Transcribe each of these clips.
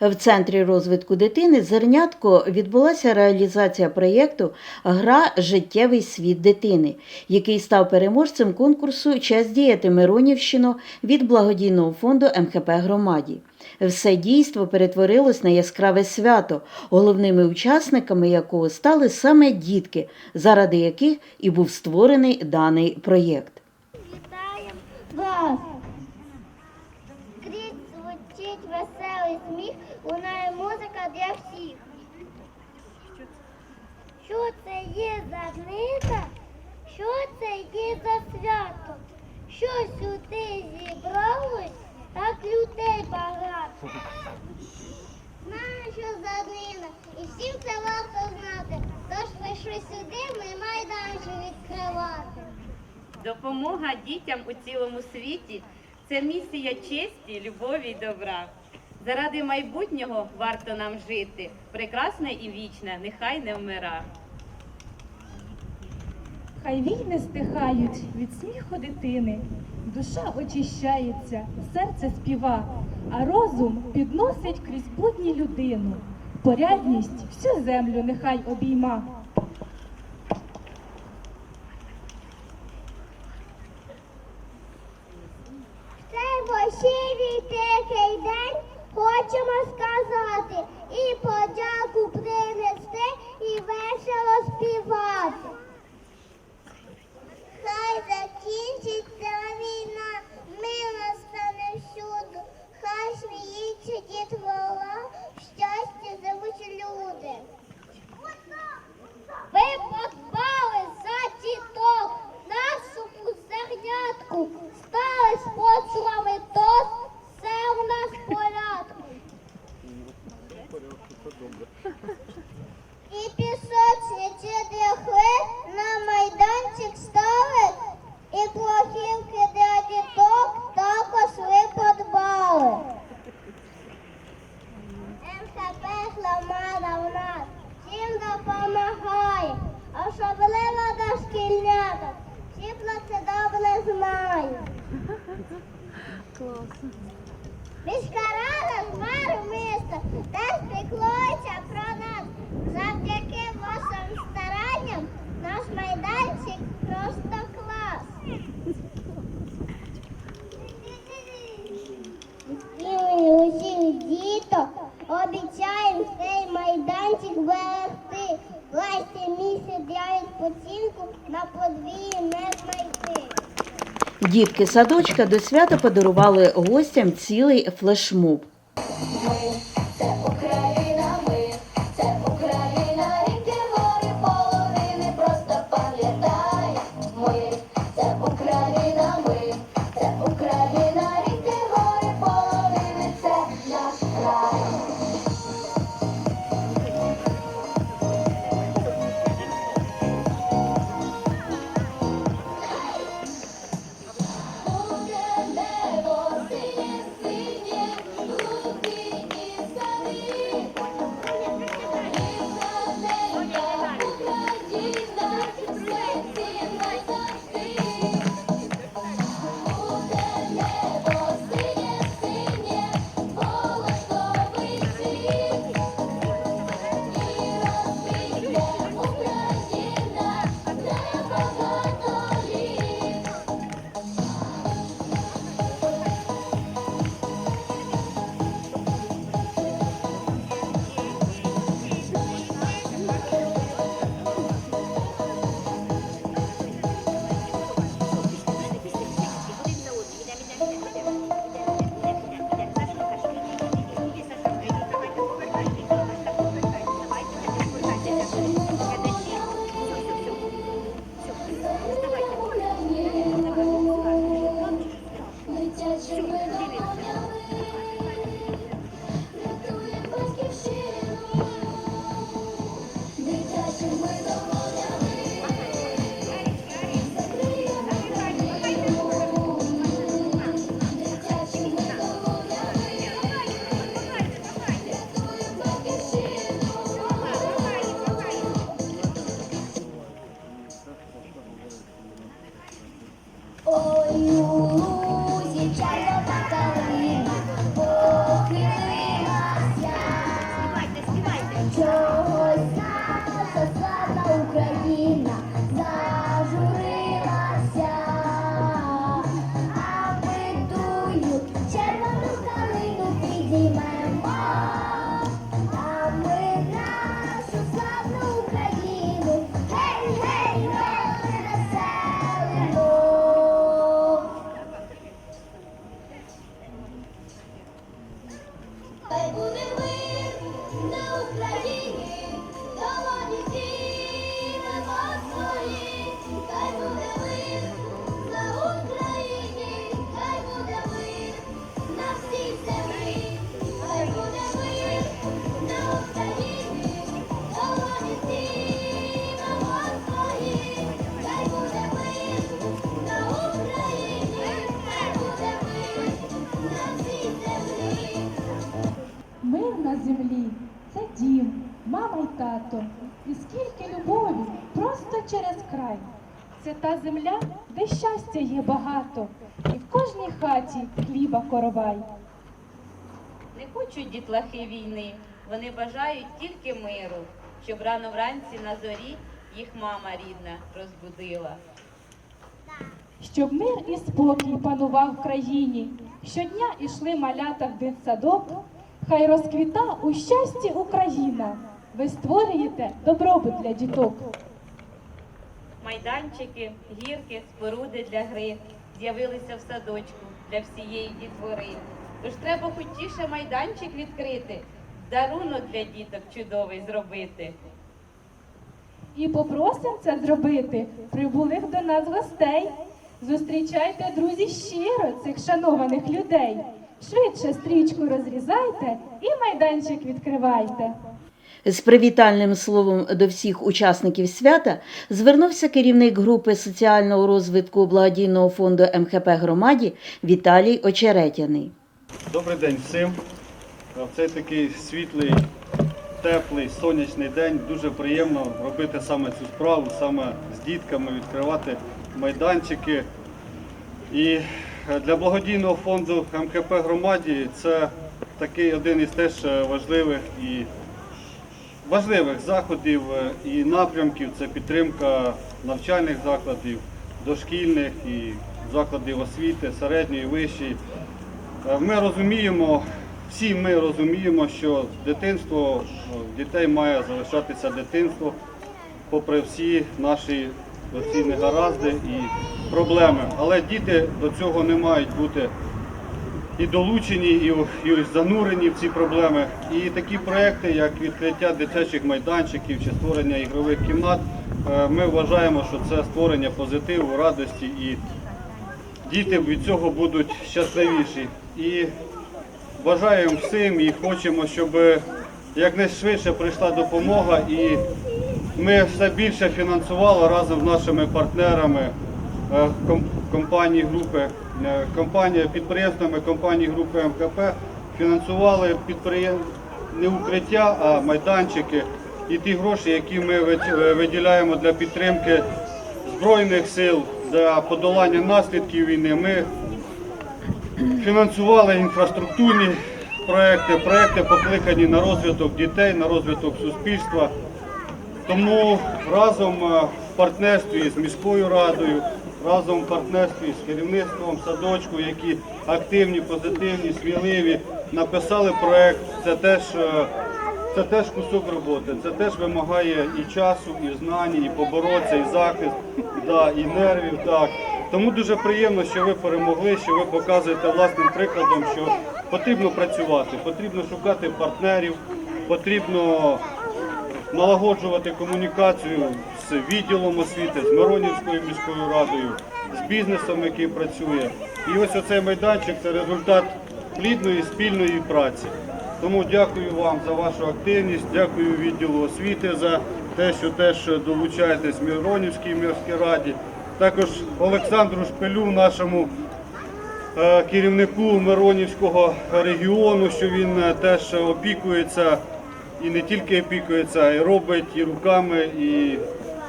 В центрі розвитку дитини зернятко відбулася реалізація проєкту Гра Життєвий світ дитини, який став переможцем конкурсу Час діяти Миронівщину від благодійного фонду МХП Громаді. Все дійство перетворилось на яскраве свято, головними учасниками якого стали саме дітки, заради яких і був створений даний проєкт. Вітаємо вас! Звучить веселий сміх, лунає музика для всіх. Що це є за книга? Що це є за свято? Що сюди зібралось, так людей багато. Знаю, що за днина, і всім це варто знати. Тож прийшли сюди, ми майданчик відкривати. Допомога дітям у цілому світі це місія честі, любові й добра. Заради майбутнього варто нам жити. Прекрасне і вічне, нехай не вмира. Хай війни стихають від сміху дитини, душа очищається, серце співа, а розум підносить крізь будні людину. Порядність всю землю нехай обійма. Цей тихий день хочемо сказати і подяку принести, і весело співати. Хай закінчиться війна, мир настане всюди, хай сміється дітвора, в щастя живуть люди. Ви подбали за діток, насупу зернятку, стали спонсорами ТОС, все у нас в порядку. І пісочниці дихли, на майданчик стали, і плохівки для діток також ви подбали. МХП громада в нас всім допомагає, дошкільнятам. Всі про це добре знають. Міська рада меру міста теж піклується про нас. Завдяки вашим старанням наш майданчик просто клас. Імені усіх діток обіцяємо цей майданчик берегти. Власне місце для відпочинку подвір'ї не знайти. Дітки садочка до свята подарували гостям цілий флешмоб. Та земля, де щастя є багато, і в кожній хаті хліба коровай. Не хочуть дітлахи війни, вони бажають тільки миру, щоб рано вранці на зорі їх мама рідна розбудила. Щоб мир і спокій панував в країні, щодня ішли малята в дитсадок, хай розквіта у щасті Україна. Ви створюєте добробут для діток. Майданчики, гірки, споруди для гри з'явилися в садочку для всієї дітвори. Тож треба хотіше майданчик відкрити, дарунок для діток чудовий зробити. І попросим це зробити прибулих до нас гостей. Зустрічайте, друзі, щиро цих шанованих людей. Швидше стрічку розрізайте і майданчик відкривайте. З привітальним словом до всіх учасників свята звернувся керівник групи соціального розвитку благодійного фонду МХП громаді Віталій Очеретяний. Добрий день всім. В цей такий світлий, теплий, сонячний день. Дуже приємно робити саме цю справу, саме з дітками, відкривати майданчики. І е, для благодійного фонду МКП громаді це такий один із теж е, важливих і важливих заходів е, і напрямків. Це підтримка навчальних закладів, дошкільних і закладів освіти, середньої, вищої. Е, Ми розуміємо, всі ми розуміємо, що дитинство е, дітей має залишатися дитинство, попри всі наші негаразди і проблеми. Але діти до цього не мають бути і долучені, і, і занурені в ці проблеми. І такі проекти, як відкриття дитячих майданчиків чи створення ігрових кімнат, е, ми вважаємо, що це створення позитиву, радості і діти від цього будуть щасливіші. І бажаємо всім і хочемо, щоб якнайшвидше прийшла допомога і ми все більше фінансували разом з нашими партнерами е, компанії групи, компанія, підприємствами компанії групи МКП фінансували підприєм... не укриття, а майданчики і ті гроші, які ми е, виділяємо для підтримки Збройних сил, для подолання наслідків війни. Ми фінансували інфраструктурні проекти, проекти покликані на розвиток дітей, на розвиток суспільства. Тому разом е, партнерстві з міською радою, разом в партнерстві з керівництвом садочку, які активні, позитивні, сміливі, написали проект. Це теж, е, це теж кусок роботи, це теж вимагає і часу, і знань, і поборотися, і захист, да, і нервів. Так. Тому дуже приємно, що ви перемогли, що ви показуєте власним прикладом, що потрібно працювати, потрібно шукати партнерів, потрібно налагоджувати комунікацію з відділом освіти, з Миронівською міською радою, з бізнесом, який працює. І ось оцей майданчик це результат плідної спільної праці. Тому дякую вам за вашу активність, дякую відділу освіти за те, що теж долучаєтесь Миронівській міській раді. Також Олександру Шпилю, нашому е, керівнику Миронівського регіону, що він е, теж опікується і не тільки опікується, а й робить і руками, і,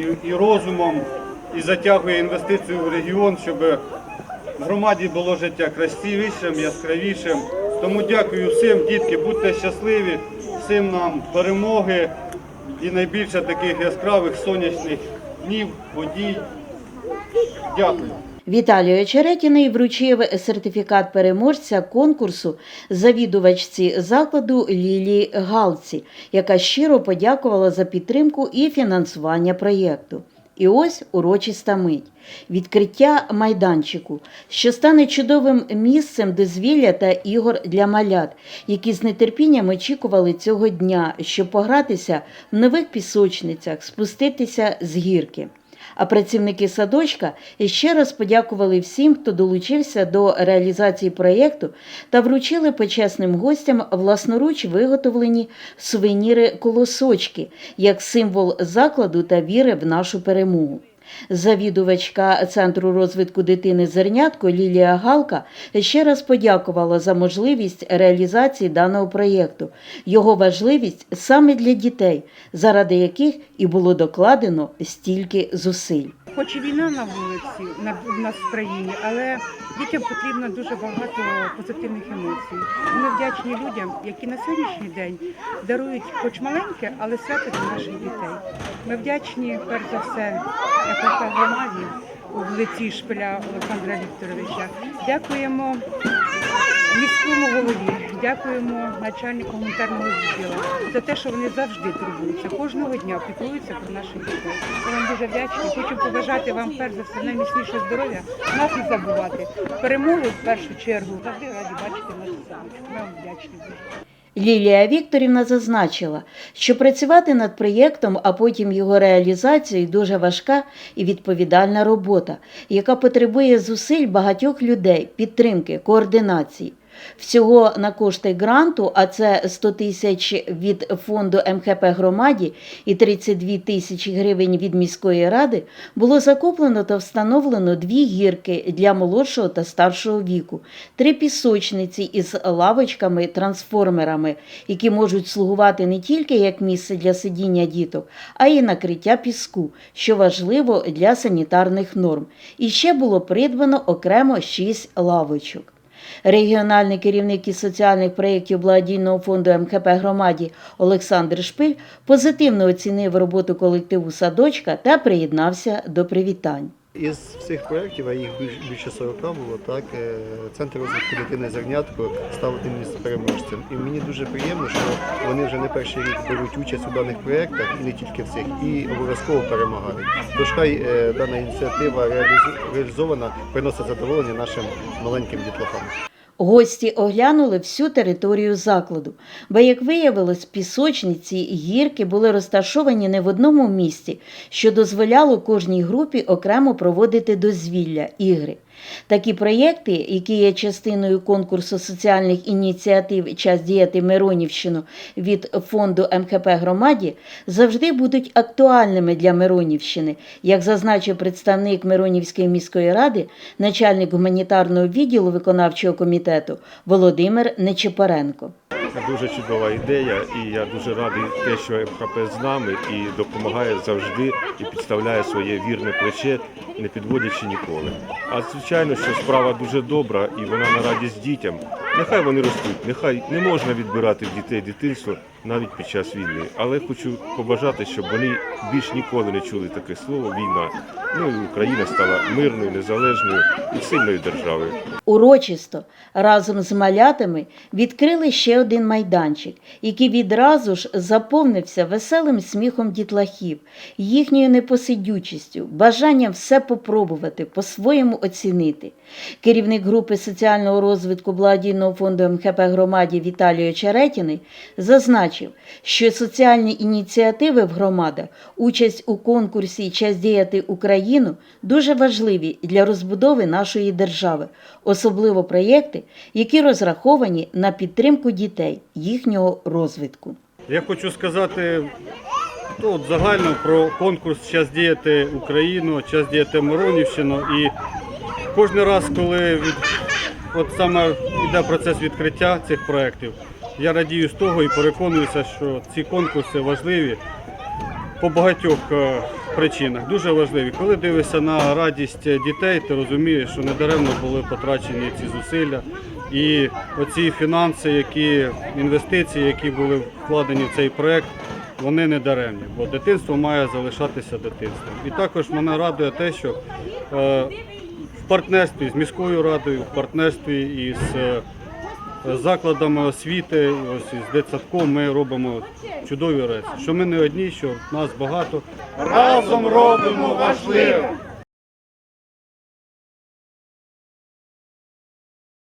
і, і розумом, і затягує інвестицію в регіон, щоб в громаді було життя красивішим, яскравішим. Тому дякую всім, дітки, будьте щасливі, всім нам перемоги і найбільше таких яскравих сонячних днів, подій. Дякую. Віталій Очеретіний вручив сертифікат переможця конкурсу завідувачці закладу Лілії Галці, яка щиро подякувала за підтримку і фінансування проєкту. І ось урочиста мить відкриття майданчику, що стане чудовим місцем дозвілля та ігор для малят, які з нетерпінням очікували цього дня, щоб погратися в нових пісочницях, спуститися з гірки. А працівники садочка ще раз подякували всім, хто долучився до реалізації проєкту та вручили почесним гостям власноруч виготовлені сувеніри колосочки як символ закладу та віри в нашу перемогу. Завідувачка Центру розвитку дитини Зернятко Лілія Галка ще раз подякувала за можливість реалізації даного проєкту, його важливість саме для дітей, заради яких і було докладено стільки зусиль. Хоч і війна на вулиці на в нас в країні, але дітям потрібно дуже багато позитивних емоцій. Ми вдячні людям, які на сьогоднішній день дарують хоч маленьке, але свято для наших дітей. Ми вдячні перш за все громаді у лиці шпиля Олександра Вікторовича. Дякуємо міському голові, дякуємо начальнику гуманітарного відділу за те, що вони завжди турбуються, кожного дня піклуються про наших дітей. Я вам дуже вдячна. Хочу побажати вам перш за все найміцнішого здоров'я, нас не забувати. Перемогу в першу чергу. Завжди раді бачити нашу садочку. Ми вам вдячні. Лілія Вікторівна зазначила, що працювати над проєктом, а потім його реалізацією дуже важка і відповідальна робота, яка потребує зусиль багатьох людей, підтримки, координації. Всього на кошти гранту, а це 100 тисяч від фонду МХП громаді і 32 тисячі гривень від міської ради, було закуплено та встановлено дві гірки для молодшого та старшого віку, три пісочниці із лавочками-трансформерами, які можуть слугувати не тільки як місце для сидіння діток, а й накриття піску, що важливо для санітарних норм. І ще було придбано окремо шість лавочок. Регіональний керівник із соціальних проєктів благодійного фонду МХП громаді Олександр Шпиль позитивно оцінив роботу колективу садочка та приєднався до привітань. Із всіх проєктів, а їх більше 40 було, так, е, Центр розвитку дитини Зернятко став одним із переможцем. І мені дуже приємно, що вони вже не перший рік беруть участь у даних проєктах, і не тільки в цих, і обов'язково перемагають. Тож хай е, дана ініціатива реалізована, приносить задоволення нашим маленьким дітлахам. Гості оглянули всю територію закладу, бо, як виявилось, пісочниці і гірки були розташовані не в одному місці, що дозволяло кожній групі окремо проводити дозвілля, ігри. Такі проєкти, які є частиною конкурсу соціальних ініціатив Час діяти Миронівщину від фонду МХП громаді, завжди будуть актуальними для Миронівщини, як зазначив представник Миронівської міської ради, начальник гуманітарного відділу виконавчого комітету Володимир Нечепоренко. Дуже чудова ідея, і я дуже радий те, що МХП з нами і допомагає завжди і підставляє своє вірне плече, не підводячи ніколи. А звичайно, що справа дуже добра і вона на радість дітям. Нехай вони ростуть, нехай не можна відбирати в дітей дитинство навіть під час війни. Але хочу побажати, щоб вони більш ніколи не чули таке слово війна. Ну і Україна стала мирною, незалежною і сильною державою. Урочисто разом з малятами відкрили ще один майданчик, який відразу ж заповнився веселим сміхом дітлахів, їхньою непосидючістю, бажанням все попробувати, по-своєму оцінити. Керівник групи соціального розвитку благодійного фонду МХП громаді Віталій Очеретіний зазначив, що соціальні ініціативи в громадах, участь у конкурсі Час діяти Україну дуже важливі для розбудови нашої держави, особливо проєкти, які розраховані на підтримку дітей, їхнього розвитку. Я хочу сказати ну, от загально про конкурс Час діяти Україну, час діяти Миронівщину. І кожен раз, коли от саме йде процес відкриття цих проєктів, я радію з того і переконуюся, що ці конкурси важливі по багатьох е, причинах. Дуже важливі. Коли дивишся на радість дітей, ти розумієш, що недаремно були потрачені ці зусилля. І оці фінанси, які інвестиції, які були вкладені в цей проект, вони не даремні, бо дитинство має залишатися дитинством. І також мене радує те, що е, в партнерстві з міською радою, в партнерстві із е, закладами освіти, ось із дитсадком ми робимо чудові речі. Що ми не одні, що нас багато. Разом робимо важливе.